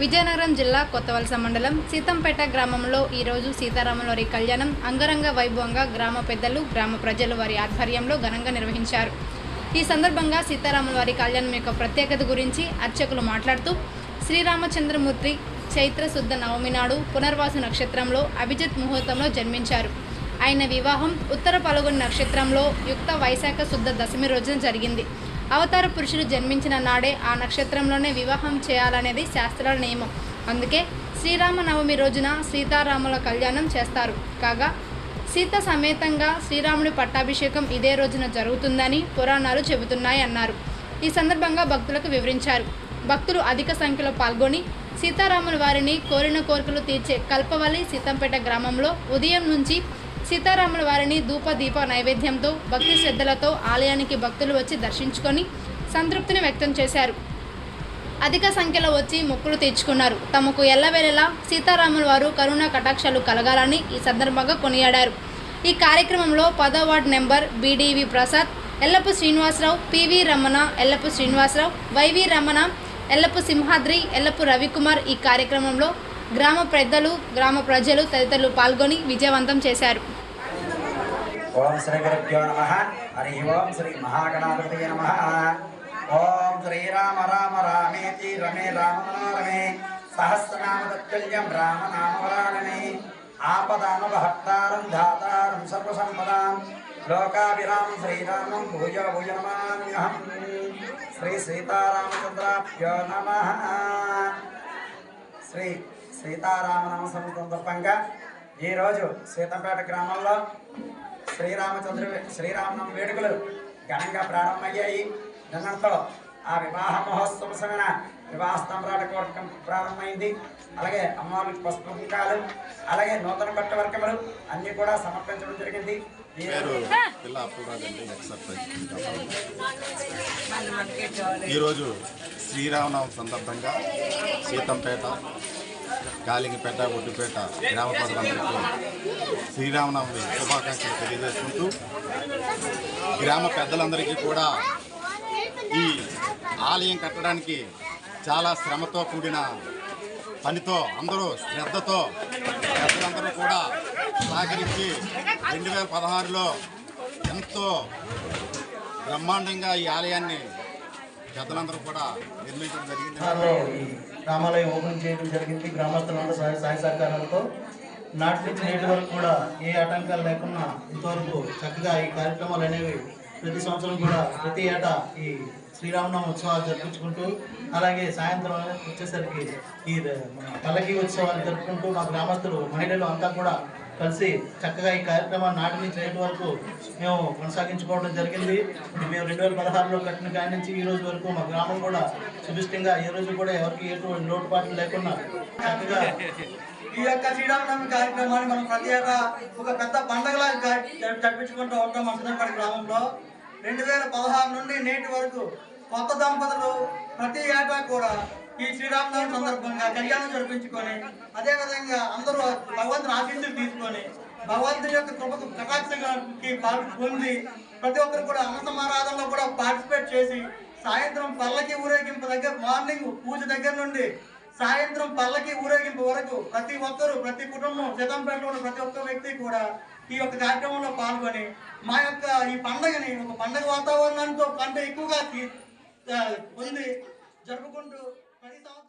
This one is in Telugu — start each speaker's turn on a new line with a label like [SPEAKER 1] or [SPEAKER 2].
[SPEAKER 1] విజయనగరం జిల్లా కొత్తవలస మండలం సీతంపేట గ్రామంలో ఈరోజు సీతారాముల వారి కళ్యాణం అంగరంగ వైభవంగా గ్రామ పెద్దలు గ్రామ ప్రజలు వారి ఆధ్వర్యంలో ఘనంగా నిర్వహించారు. ఈ సందర్భంగా సీతారాముల వారి కళ్యాణం యొక్క ప్రత్యేకత గురించి అర్చకులు మాట్లాడుతూ శ్రీరామచంద్రమూర్తి చైత్ర శుద్ధ నవమి నాడు పునర్వాసు నక్షత్రంలో అభిజిత్ ముహూర్తంలో జన్మించారు. ఆయన వివాహం ఉత్తర పలుగుని నక్షత్రంలో యుక్త వైశాఖ శుద్ధ దశమి రోజున జరిగింది. అవతార పురుషులు జన్మించిన నాడే ఆ నక్షత్రంలోనే వివాహం చేయాలనేది శాస్త్రాల నియమం. అందుకే శ్రీరామనవమి రోజున సీతారాముల కళ్యాణం చేస్తారు. కాగా సీత సమేతంగా శ్రీరాముడి పట్టాభిషేకం ఇదే రోజున జరుగుతుందని పురాణాలు చెబుతున్నాయి అన్నారు. ఈ సందర్భంగా భక్తులకు వివరించారు. భక్తులు అధిక సంఖ్యలో పాల్గొని సీతారాముల వారిని కోరిన కోరికలు తీర్చే కల్పవల్లి సీతంపేట గ్రామంలో ఉదయం నుంచి సీతారాముల వారిని ధూప దీప నైవేద్యంతో భక్తి శ్రద్ధలతో ఆలయానికి భక్తులు వచ్చి దర్శించుకొని సంతృప్తిని వ్యక్తం చేశారు. అధిక సంఖ్యలో వచ్చి మొక్కులు తీర్చుకున్నారు. తమకు ఎల్లవేళలా సీతారాముల వారు కరోనా కటాక్షాలు కలగాలని ఈ సందర్భంగా కొనియాడారు. ఈ కార్యక్రమంలో పదో ward number BDV Prasad Yellapu Srinivasarao PV Ramana Yellapu Srinivasarao YV Ramana Yellapu Simhadri Yellapu Ravikumar ఈ కార్యక్రమంలో గ్రామ పెద్దలు గ్రామ ప్రజలు తదితరులు పాల్గొని విజయవంతం చేశారు.
[SPEAKER 2] ఓం శ్రీ గురుభ్యో నమ. హరి ఓం శ్రీ మహాగణాధిపతి నమ. ఓం శ్రీరామ రామ రామేతి రమే రామ మనోరమే సహస్రనామ తత్తుల్యం రామ ఆపదామభక్తారం ధాతారం సర్వసంపదాం. లోకాభిరామం శ్రీరామం భూయ భూయ నమామ్యహం. శ్రీ సీతారామచంద్రాభ్యో నమ. శ్రీ సీతారామనామ సముద్రం తప్పంగా ఈరోజు సీతంపేట గ్రామంలో శ్రీరామచంద్ర శ్రీరామనవమి వేడుకలు ఘనంగా ప్రారంభమయ్యాయి. నిన్నటితో ఆ వివాహ మహోత్సవ సమయన వివాహ స్తంభరాట కోటకం ప్రారంభమైంది. అలాగే అమ్మవారికి పసుపు కుంకాలు అలాగే నూతన పట్టు వర్గములు అన్నీ కూడా సమర్పించడం జరిగింది.
[SPEAKER 3] ఈరోజు శ్రీరామనవమి సందర్భంగా సీతంపేట గాలింగిపేట ఒడ్డుపేట గ్రామ ప్రజలందరికీ శ్రీరామనవమి శుభాకాంక్షలు తెలియజేసుకుంటూ గ్రామ పెద్దలందరికీ కూడా ఈ ఆలయం కట్టడానికి చాలా శ్రమతో కూడిన పనితో అందరూ శ్రద్ధతో పెద్దలందరూ కూడా సహకరించి రెండు వేల పదహారులో ఎంతో బ్రహ్మాండంగా ఈ ఆలయాన్ని పెద్దలందరూ కూడా నిర్మించడం జరిగింది.
[SPEAKER 4] ఈ రామాలయం ఓపెన్ చేయడం జరిగింది. గ్రామస్తులందరూ సహాయ సహాయ సహకారాలతో నాటి నుంచి నేటి వరకు కూడా ఏ ఆటంకాలు లేకుండా ఇంతవరకు చక్కగా ఈ కార్యక్రమాలు అనేవి ప్రతి సంవత్సరం కూడా ప్రతి ఏటా ఈ శ్రీరామనవమి ఉత్సవాలు జరిపించుకుంటూ అలాగే సాయంత్రం వచ్చేసరికి ఈ మన పల్లకి ఉత్సవాలు జరుపుకుంటూ మా గ్రామస్తులు మహిళలు అంతా కూడా కలిసి చక్కగా ఈ కార్యక్రమాన్ని నాటి నుంచి నేటి వరకు మేము కొనసాగించుకోవడం జరిగింది. మేము రెండు వేల పదహారులో కట్టిన కాడి నుంచి ఈ రోజు వరకు మా గ్రామం కూడా సుభిష్టంగా ఏ రోజు కూడా ఎవరికి ఎటువంటి లోటుపాట్లు లేకుండా చక్కగా
[SPEAKER 5] ఈ యొక్క శ్రీరామనవమి కార్యక్రమాన్ని మనం ప్రతి ఏటా ఒక పెద్ద పండగలా జరిపించుకుంటూ ఉంటాం మంచదంపడి గ్రామంలో. రెండు వేల పదహారు నుండి నేటి వరకు కొత్త దంపతులు ప్రతి ఏటా కూడా ఈ శ్రీరామనవమి సందర్భంగా కళ్యాణం జరిపించుకొని అదేవిధంగా అందరూ భగవంతుని ఆశీస్సులు తీసుకొని భగవంతుని యొక్క కృపకు కటాక్షకి పొంది ప్రతి ఒక్కరు కూడా అన్న సమారాధనలో కూడా పార్టిసిపేట్ చేసి సాయంత్రం పల్లకి ఊరేగింపు దగ్గర మార్నింగ్ పూజ దగ్గర నుండి సాయంత్రం పల్లకి ఊరేగింపు వరకు ప్రతి ఒక్కరు ప్రతి కుటుంబం సితంపేటలో ఉన్న ప్రతి ఒక్క వ్యక్తి కూడా ఈ యొక్క కార్యక్రమంలో పాల్గొని మా యొక్క ఈ పండుగని ఒక పండుగ వాతావరణంతో కంటే ఎక్కువగా తీ- ఆ, పొంది జరుపుకుంటూ ప్రతి సంవత్సరం